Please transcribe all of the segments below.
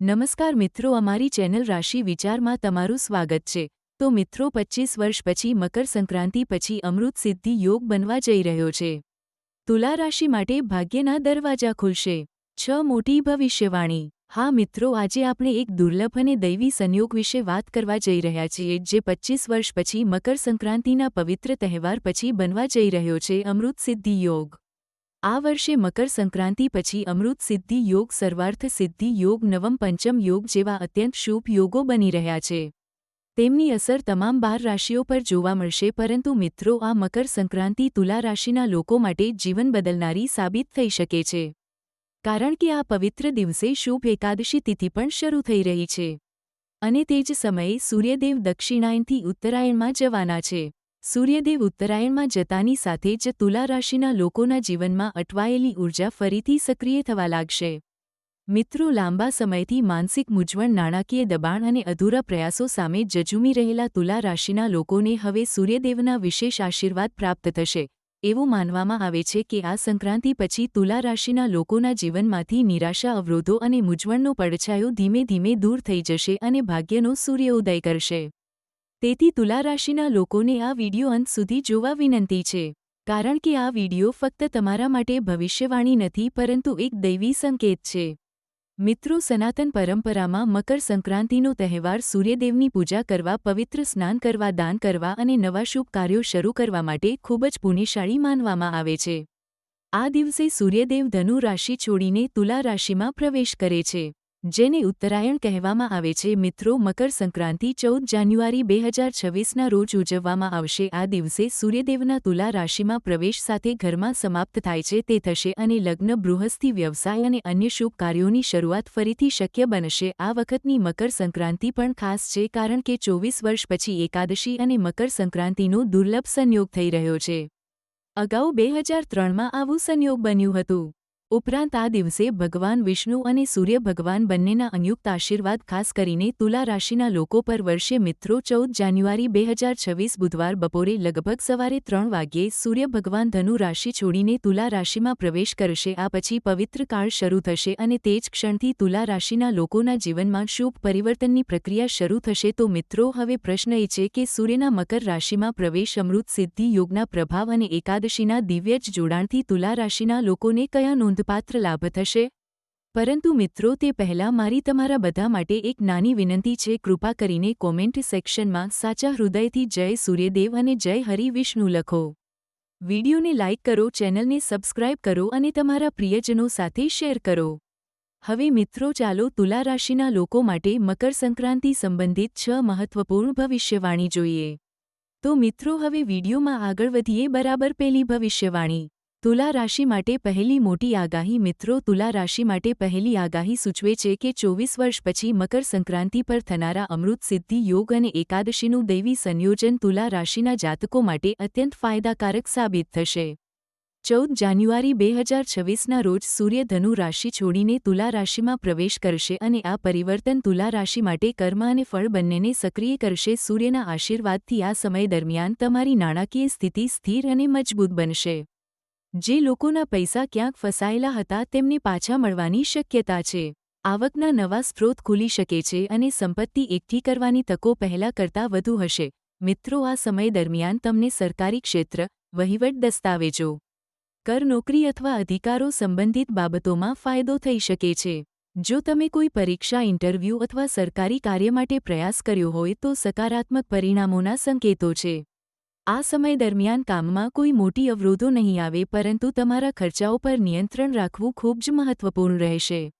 નમસ્કાર મિત્રો, અમારી ચેનલ રાશિ વિચારમાં તમારું સ્વાગત છે. તો મિત્રો, પચ્ચીસ વર્ષ પછી મકર સંક્રાંતિ પછી અમૃત સિદ્ધિ યોગ બનવા જઈ રહ્યો છે. તુલા રાશિ માટે ભાગ્યના દરવાજા ખુલશે. છ મોટી ભવિષ્યવાણી. હા મિત્રો, આજે આપણે એક દુર્લભ અને દૈવી સંયોગ વિશે વાત કરવા જઈ રહ્યા છીએ, જે પચ્ચીસ વર્ષ પછી મકર સંક્રાંતિના પવિત્ર તહેવાર પછી બનવા જઈ રહ્યો છે, અમૃત સિદ્ધિ યોગ. આ વર્ષે મકર સંક્રાંતિ પછી અમૃત સિદ્ધિ યોગ, સર્વાર્થ સિદ્ધિ યોગ, નવમ પંચમ યોગ જેવા અત્યંત શુભ યોગો બની રહ્યા છે. તેમની અસર તમામ બાર રાશિઓ પર જોવા મળશે, પરંતુ મિત્રો, આ મકર સંક્રાંતિ તુલા રાશિના લોકો માટે જીવન બદલનારી સાબિત થઈ શકે છે. કારણ કે આ પવિત્ર દિવસે શુભ એકાદશી તિથિ પણ શરૂ થઈ રહી છે. અને તે જ સમયે સૂર્યદેવ દક્ષિણાયનથી ઉત્તરાયણમાં જવાના છે. સૂર્યદેવ ઉત્તરાયણમાં જતાની સાથે જ તુલા રાશિના લોકોના જીવનમાં અટવાયેલી ઊર્જા ફરીથી સક્રિય થવા લાગશે. મિત્રો, લાંબા સમયથી માનસિક મૂંઝવણ, નાણાકીય દબાણ અને અધૂરા પ્રયાસો સામે જજુમી રહેલા તુલા રાશિના લોકોને હવે સૂર્યદેવના વિશેષ આશીર્વાદ પ્રાપ્ત થશે. એવું માનવામાં આવે છે કે આ સંક્રાંતિ પછી તુલા રાશિના લોકોના જીવનમાંથી નિરાશા, અવરોધો અને મૂંઝવણનો પડછાયો ધીમે ધીમે દૂર થઈ જશે અને ભાગ્યનો સૂર્યોદય કરશે. તેથી તુલા રાશિના લોકોને આ વીડિયો અંત સુધી જોવા વિનંતી છે. કારણ કે આ વિડિયો ફક્ત તમારા માટે ભવિષ્યવાણી નથી, પરંતુ એક દૈવી સંકેત છે. મિત્રો, સનાતન પરંપરામાં મકર સંક્રાંતિનો તહેવાર સૂર્યદેવની પૂજા કરવા, પવિત્ર સ્નાન કરવા, દાન કરવા અને નવા શુભ કાર્યો શરૂ કરવા માટે ખૂબ જ પુણ્યશાળી માનવામાં આવે છે. આ દિવસે સૂર્યદેવ ધનુ રાશિ છોડીને તુલા રાશિમાં પ્રવેશ કરે છે. જેને ઉત્તરાયણ કહેવામાં આવે છે. મિત્રો, મકર સંક્રાંતિ ચૌદ જાન્યુઆરી બે હજાર છવ્વીસના રોજ ઉજવવામાં આવશે. આ દિવસે સૂર્યદેવના તુલા રાશિમાં પ્રવેશ સાથે ઘરમાં સમાપ્ત થાય છે. તે થશે અને લગ્ન, બૃહસ્થી વ્યવસાય અને અન્ય શુભ કાર્યોની શરૂઆત ફરીથી શક્ય બનશે. આ વખતની મકર સંક્રાંતિ પણ ખાસ છે, કારણ કે ચોવીસ વર્ષ પછી એકાદશી અને મકર સંક્રાંતિનો દુર્લભ સંયોગ થઈ રહ્યો છે. અગાઉ બે હજાર ત્રણમાં આવું સંયોગ બન્યું હતું. ઉપરાંત આ દિવસે ભગવાન વિષ્ણુ અને સૂર્ય ભગવાન બંનેના અંયુક્ત આશીર્વાદ ખાસ કરીને તુલા રાશિના લોકો પર વર્ષે મિત્રો ચૌદ જાન્યુઆરી બે હજાર છવ્વીસ બુધવાર બપોરે લગભગ સવારે ત્રણ વાગ્યે સૂર્ય ભગવાન ધનુ રાશિ છોડીને તુલા રાશિમાં પ્રવેશ કરશે. આ પછી પવિત્ર કાળ શરૂ થશે અને તે જ ક્ષણથી તુલા રાશિના લોકોના જીવનમાં શુભ પરિવર્તનની પ્રક્રિયા શરૂ થશે. તો મિત્રો, હવે પ્રશ્ન એ છે કે સૂર્યના મકર રાશિમાં પ્રવેશ અમૃત સિદ્ધિ યોગના પ્રભાવ અને એકાદશીના દિવ્ય જ જોડાણથી તુલા રાશિના લોકોને કયા નોંધ નોંધપાત્ર લાભ થશે. પરંતુ મિત્રો, તે પહેલાં મારી તમારા બધા માટે એક નાની વિનંતી છે. કૃપા કરીને કોમેન્ટ સેક્શનમાં સાચા હૃદયથી જય સૂર્યદેવ અને જય હરિ વિષ્ણુ લખો. વિડીયોને લાઇક કરો, ચેનલને સબસ્ક્રાઇબ કરો અને તમારા પ્રિયજનો સાથે શેર કરો. હવે મિત્રો, ચાલો તુલા રાશિના લોકો માટે મકર સંક્રાંતિ સંબંધિત છ મહત્વપૂર્ણ ભવિષ્યવાણી જોઈએ. તો મિત્રો, હવે વિડીયોમાં આગળ વધીએ બરાબર પેલી ભવિષ્યવાણી. તુલા રાશિ માટે પહેલી મોટી આગાહી મિત્રો તુલા રાશિ માટે પહેલી આગાહી સૂચવે છે કે ચોવીસ વર્ષ પછી મકર સંક્રાંતિ પર થનારા અમૃત સિદ્ધિ યોગ અને એકાદશીનું દૈવી સંયોજન તુલા રાશિના જાતકો માટે અત્યંત ફાયદાકારક સાબિત થશે. ચૌદ જાન્યુઆરી બે હજાર છવ્વીસના રોજ સૂર્ય ધનુ રાશિ છોડીને તુલા રાશિમાં પ્રવેશ કરશે અને આ પરિવર્તન તુલા રાશિ માટે કર્મ અને ફળ બંનેને સક્રિય કરશે. સૂર્યના આશીર્વાદથી આ સમય દરમિયાન તમારી નાણાકીય સ્થિતિ સ્થિર અને મજબૂત બનશે. જે લોકોના પૈસા ક્યાંક ફસાયેલા હતા તેમને પાછા મળવાની શક્યતા છે. આવકના નવા સ્ત્રોત ખુલી શકે છે અને સંપત્તિ એકઠી કરવાની તકો પહેલા કરતાં વધુ હશે. મિત્રો, આ સમય દરમિયાન તમને સરકારી ક્ષેત્ર, વહીવટ દસ્તાવેજો, કર નોકરી અથવા અધિકારો સંબંધિત બાબતોમાં ફાયદો થઈ શકે છે. જો તમે કોઈ પરીક્ષા, ઇન્ટરવ્યૂ અથવા સરકારી કાર્ય માટે પ્રયાસ કર્યો હોય તો સકારાત્મક પરિણામોના સંકેતો છે. આ સમય દરમિયાન કામમાં કોઈ મોટી અવરોધો નહીં આવે, પરંતુ તમારા ખર્ચાઓ પર નિયંત્રણ રાખવું ખૂબ જ મહત્વપૂર્ણ રહેશે.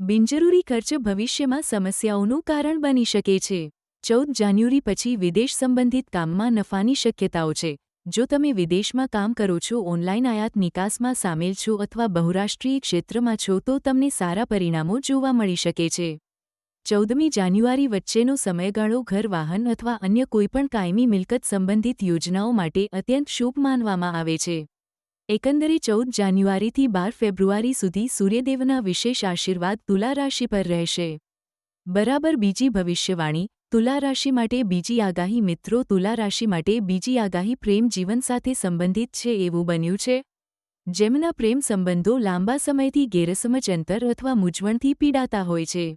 બિનજરૂરી ખર્ચ ભવિષ્યમાં સમસ્યાઓનું કારણ બની શકે છે. ચૌદ જાન્યુઆરી પછી વિદેશ સંબંધિત કામમાં નફાની શક્યતાઓ છે. જો તમે વિદેશમાં કામ કરો છો ઓનલાઇન આયાત નિકાસમાં સામેલ છો અથવા બહુરાષ્ટ્રીય ક્ષેત્રમાં છો, તો તમને સારા પરિણામો જોવા મળી શકે છે. ચૌદમી જાન્યુઆરી વચ્ચેનો સમયગાળો ઘર, વાહન અથવા અન્ય કોઈપણ કાયમી મિલકત સંબંધિત યોજનાઓ માટે અત્યંત શુભ માનવામાં આવે છે. એકંદરે ચૌદ જાન્યુઆરીથી બાર ફેબ્રુઆરી સુધી સૂર્યદેવના વિશેષ આશીર્વાદ તુલા રાશિ પર રહેશે. બરાબર બીજી ભવિષ્યવાણી, તુલા રાશિ માટે બીજી આગાહી મિત્રો તુલા રાશિ માટે બીજી આગાહી પ્રેમ જીવન સાથે સંબંધિત છે એવું બન્યું છે. જેમના પ્રેમ સંબંધો લાંબા સમયથી ગેરસમજ, અંતર અથવા મૂંઝવણથી પીડાતા હોય છે.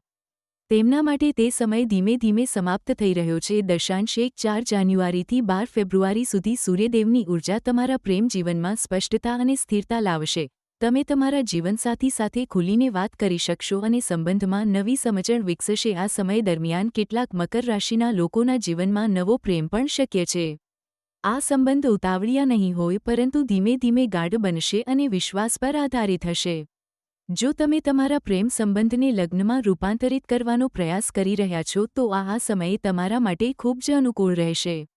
તેમના માટે તે સમય ધીમે ધીમે સમાપ્ત થઈ રહ્યો છે. દશાંશ એક ચાર જાન્યુઆરીથી બાર ફેબ્રુઆરી સુધી સૂર્યદેવની ઊર્જા તમારા પ્રેમ જીવનમાં સ્પષ્ટતા અને સ્થિરતા લાવશે. તમે તમારા જીવનસાથી સાથે ખુલીને વાત કરી શકશો અને સંબંધમાં નવી સમજણ વિકસશે. આ સમય દરમિયાન કેટલાક મકર રાશિના લોકોના જીવનમાં નવો પ્રેમ પણ શક્ય છે. આ સંબંધ ઉતાવળિયા નહીં હોય, પરંતુ ધીમે ધીમે ગાઢ બનશે અને વિશ્વાસ પર આધારિત હશે. જો તમે તમારા પ્રેમ સંબંધને લગ્નમાં રૂપાંતરિત કરવાનો પ્રયાસ કરી રહ્યા છો, તો આ સમયે તમારા માટે ખૂબ જ અનુકૂળ રહેશે.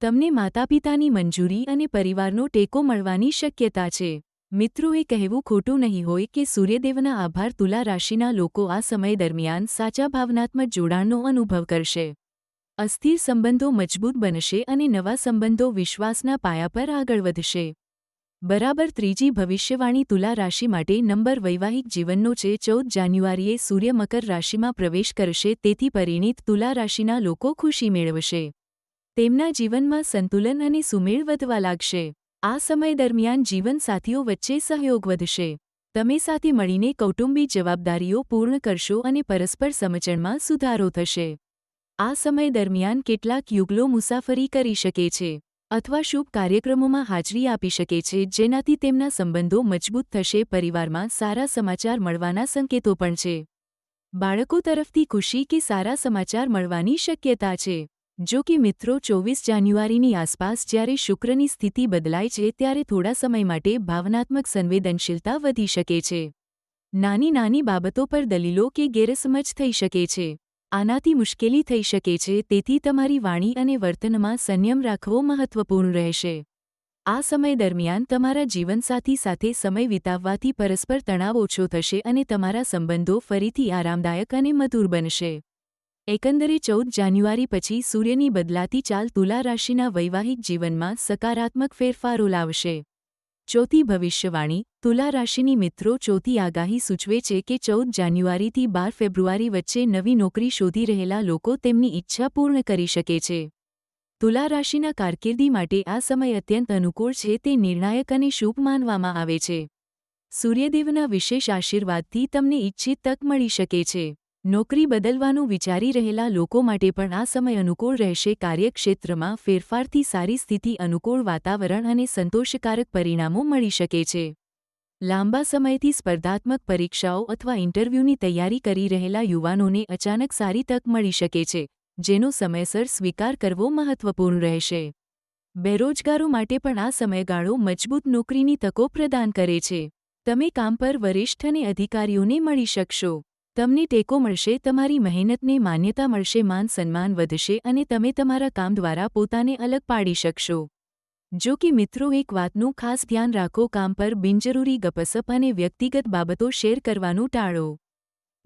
તમને માતાપિતાની મંજૂરી અને પરિવારનો ટેકો મળવાની શક્યતા છે. મિત્રોએ કહેવું ખોટું નહીં હોય કે સૂર્યદેવના આભાર તુલા રાશિના લોકો આ સમય દરમિયાન સાચા ભાવનાત્મક જોડાણનો અનુભવ કરશે. અસ્થિર સંબંધો મજબૂત બનશે અને નવા સંબંધો વિશ્વાસના પાયા પર આગળ વધશે. બરાબર ત્રીજી ભવિષ્યવાણી તુલા રાશિ માટે નંબર વૈવાહિક જીવનનો છે. ચૌદ જાન્યુઆરીએ સૂર્ય મકર રાશિમાં પ્રવેશ કરશે, તેથી પરિણીત તુલા રાશિના લોકો ખુશી મેળવશે. તેમના જીવનમાં સંતુલન અને સુમેળ વધવા લાગશે. આ સમય દરમિયાન જીવનસાથીઓ વચ્ચે સહયોગ વધશે. તમે સાથે મળીને કૌટુંબિક જવાબદારીઓ પૂર્ણ કરશો અને પરસ્પર સમજણમાં સુધારો થશે. આ સમય દરમિયાન કેટલાક યુગલો મુસાફરી કરી શકે છે. અથવા શુભ કાર્યક્રમોમાં હાજરી આપી શકે છે, જેનાથી તેમના સંબંધો મજબૂત થશે, પરિવારમાં સારા સમાચાર મળવાના સંકેતો પણ છે. બાળકો તરફથી ખુશી કે સારા સમાચાર મળવાની શક્યતા છે. જો કે મિત્રો, ચોવીસ જાન્યુઆરીની આસપાસ જ્યારે શુક્રની સ્થિતિ બદલાય છે, ત્યારે થોડા સમય માટે ભાવનાત્મક સંવેદનશીલતા વધી શકે છે. નાની નાની બાબતો પર દલીલો કે ગેરસમજ થઈ શકે છે. આનાથી મુશ્કેલી થઈ શકે છે, તેથી તમારી વાણી અને વર્તનમાં સંયમ રાખવો મહત્વપૂર્ણ રહેશે. આ સમય દરમિયાન તમારા જીવનસાથી સાથે સમય વિતાવવાથી પરસ્પર તણાવ ઓછો થશે અને તમારા સંબંધો ફરીથી આરામદાયક અને મધુર બનશે. એકંદરે ચૌદ જાન્યુઆરી પછી સૂર્યની બદલાતી ચાલ તુલા રાશિના વૈવાહિક જીવનમાં સકારાત્મક ફેરફારો લાવશે. ચોથી ભવિષ્યવાણી, તુલા રાશિની મિત્રો ચોથી આગાહી સૂચવે છે કે ચૌદ જાન્યુઆરીથી બાર ફેબ્રુઆરી વચ્ચે નવી નોકરી શોધી રહેલા લોકો તેમની ઈચ્છા પૂર્ણ કરી શકે છે. તુલા રાશિના કારકિર્દી માટે આ સમય અત્યંત અનુકૂળ છે તે નિર્ણાયક અને શુભ માનવામાં આવે છે. સૂર્યદેવના વિશેષ આશીર્વાદથી તમને ઇચ્છિત તક મળી શકે છે. નોકરી બદલવાનું વિચારી રહેલા લોકો માટે પણ આ સમય અનુકૂળ રહેશે. કાર્યક્ષેત્રમાં ફેરફારથી સારી સ્થિતિ, અનુકૂળ વાતાવરણ અને સંતોષકારક પરિણામો મળી શકે છે. લાંબા સમયથી સ્પર્ધાત્મક પરીક્ષાઓ અથવા ઇન્ટરવ્યૂની તૈયારી કરી રહેલા યુવાનોને અચાનક સારી તક મળી શકે છે, જેનો સમયસર સ્વીકાર કરવો મહત્વપૂર્ણ રહેશે. બેરોજગારો માટે પણ આ સમયગાળો મજબૂત નોકરીની તકો પ્રદાન કરે છે. તમે કામ પર વરિષ્ઠ અને અધિકારીઓને મળી શકશો. તમને ટેકો મળશે, તમારી મહેનતને માન્યતા મળશે, માન સન્માન વધશે અને તમે તમારા કામ દ્વારા પોતાને અલગ પાડી શકશો. જો કે મિત્રો, એક વાતનું ખાસ ધ્યાન રાખો, કામ પર બિનજરૂરી ગપસપ અને વ્યક્તિગત બાબતો શેર કરવાનું ટાળો.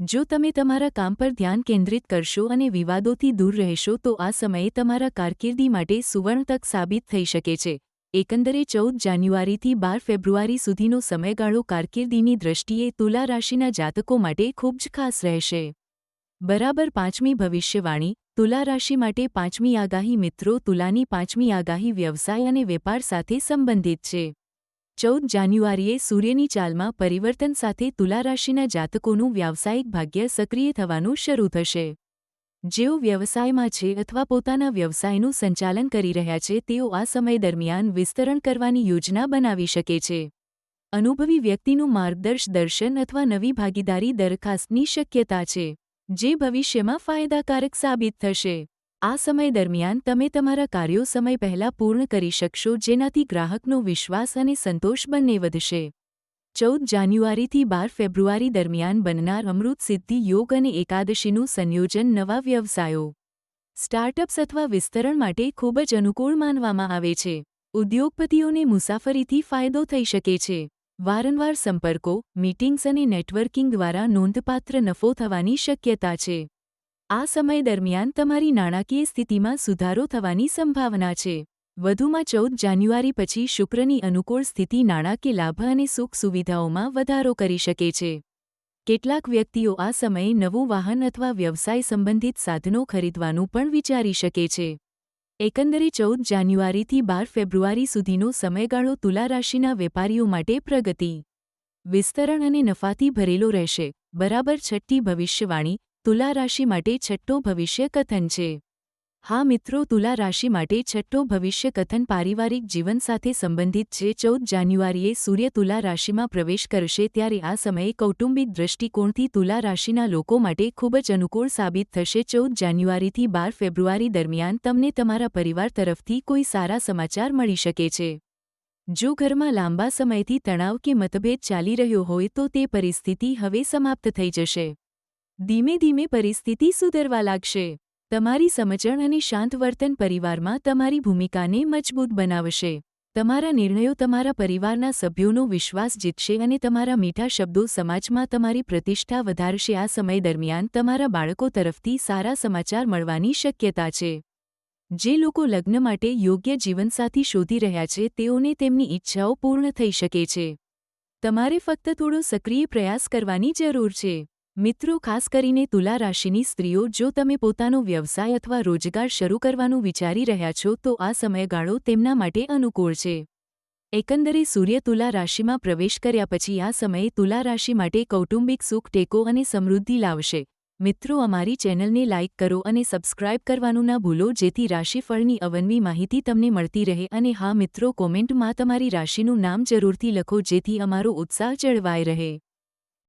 જો તમે તમારા કામ પર ધ્યાન કેન્દ્રિત કરશો અને વિવાદોથી દૂર રહેશો, તો આ સમયે તમારા કારકિર્દી માટે સુવર્ણ તક સાબિત થઈ શકે છે. એકંદરે ચૌદ જાન્યુઆરીથી બાર ફેબ્રુઆરી સુધીનો સમયગાળો કારકિર્દીની દ્રષ્ટિએ તુલા રાશિના જાતકો માટે ખૂબ જ ખાસ રહેશે. બરાબર પાંચમી ભવિષ્યવાણી, તુલા રાશિ માટે પાંચમી આગાહી મિત્રો તુલાની પાંચમી આગાહી વ્યવસાય અને વેપાર સાથે સંબંધિત છે. ચૌદ જાન્યુઆરીએ સૂર્યની ચાલમાં પરિવર્તન સાથે તુલા રાશિના જાતકોનું વ્યાવસાયિક ભાગ્ય સક્રિય થવાનું શરૂ થશે. જેઓ વ્યવસાયમાં છે અથવા પોતાના વ્યવસાયનું સંચાલન કરી રહ્યા છે, તેઓ આ સમય દરમિયાન વિસ્તરણ કરવાની યોજના બનાવી શકે છે. અનુભવી વ્યક્તિનું માર્ગદર્શ, દર્શન અથવા નવી ભાગીદારી દરખાસ્તની શક્યતા છે, જે ભવિષ્યમાં ફાયદાકારક સાબિત થશે. આ સમય દરમિયાન તમે તમારા કાર્યો સમય પહેલાં પૂર્ણ કરી શકશો, જેનાથી ગ્રાહકનો વિશ્વાસ અને સંતોષ બંને વધશે. ચૌદ જાન્યુઆરીથી બાર ફેબ્રુઆરી દરમિયાન બનનાર અમૃત સિદ્ધિ યોગ અને એકાદશીનું સંયોજન નવા વ્યવસાયો, સ્ટાર્ટઅપ્સ અથવા વિસ્તરણ માટે ખૂબ જ અનુકૂળ માનવામાં આવે છે. ઉદ્યોગપતિઓને મુસાફરીથી ફાયદો થઈ શકે છે. વારંવાર સંપર્કો, મીટિંગ્સ અને નેટવર્કિંગ દ્વારા નોંધપાત્ર નફો થવાની શક્યતા છે. આ સમય દરમિયાન તમારી નાણાકીય સ્થિતિમાં સુધારો થવાની સંભાવના છે. વધુમાં ચૌદ જાન્યુઆરી પછી શુક્રની અનુકૂળ સ્થિતિ નાણાકીય લાભ અને સુખ સુવિધાઓમાં વધારો કરી શકે છે. કેટલાક વ્યક્તિઓ આ સમયે નવું વાહન અથવા વ્યવસાય સંબંધિત સાધનો ખરીદવાનું પણ વિચારી શકે છે. એકંદરે ચૌદ જાન્યુઆરીથી બાર ફેબ્રુઆરી સુધીનો સમયગાળો તુલા રાશિના વેપારીઓ માટે પ્રગતિ. વિસ્તરણ અને નફાથી ભરેલો રહેશે. બરાબર છઠ્ઠી ભવિષ્યવાણી, તુલા રાશિ માટે છઠ્ઠો ભવિષ્ય કથન છે. હા મિત્રો, તુલા રાશિ માટે છઠ્ઠો ભવિષ્ય કથન પારિવારિક જીવન સાથે સંબંધિત છે ચૌદ જાન્યુઆરીએ સૂર્ય તુલા રાશિમાં પ્રવેશ કરશે ત્યારે આ સમયે કૌટુંબિક દૃષ્ટિકોણથી તુલા રાશિના લોકો માટે ખૂબ જ અનુકૂળ સાબિત થશે. ચૌદ જાન્યુઆરીથી બાર ફેબ્રુઆરી દરમિયાન તમને તમારા પરિવાર તરફથી કોઈ સારા સમાચાર મળી શકે છે. જો ઘરમાં લાંબા સમયથી તણાવ કે મતભેદ ચાલી રહ્યો હોય તો તે પરિસ્થિતિ હવે સમાપ્ત થઈ જશે. ધીમે ધીમે પરિસ્થિતિ સુધરવા લાગશે. તમારી સમજણ અને શાંત વર્તન પરિવારમાં તમારી ભૂમિકાને મજબૂત બનાવશે. તમારા નિર્ણયો તમારા પરિવારના સભ્યોનો વિશ્વાસ જીતશે અને તમારા મીઠા શબ્દો સમાજમાં તમારી પ્રતિષ્ઠા વધારશે. આ સમય દરમિયાન તમારા બાળકો તરફથી સારા સમાચાર મળવાની શક્યતા છે. જે લોકો લગ્ન માટે યોગ્ય જીવનસાથી શોધી રહ્યા છે, તેઓને તેમની ઈચ્છાઓ પૂર્ણ થઈ શકે છે. તમારે ફક્ત થોડો સક્રિય પ્રયાસ કરવાની જરૂર છે. મિત્રો, ખાસ કરીને તુલા રાશિની સ્ત્રીઓ, જો તમે પોતાનો વ્યવસાય અથવા રોજગાર શરૂ કરવાનું વિચારી રહ્યા છો, તો આ સમયગાળો તેમના માટે અનુકૂળ છે. એકંદરે, સૂર્ય તુલા રાશિમાં પ્રવેશ કર્યા પછી આ સમયે તુલા રાશિ માટે કૌટુંબિક સુખ ટેકો અને સમૃદ્ધિ લાવશે. મિત્રો, અમારી ચેનલને લાઇક કરો અને સબસ્ક્રાઇબ કરવાનું ના ભૂલો, જેથી રાશિફળની અવનવી માહિતી તમને મળતી રહે અને હા મિત્રો, કોમેન્ટમાં તમારી રાશિનું નામ જરૂરથી લખો, જેથી અમારો ઉત્સાહ જળવાય રહે.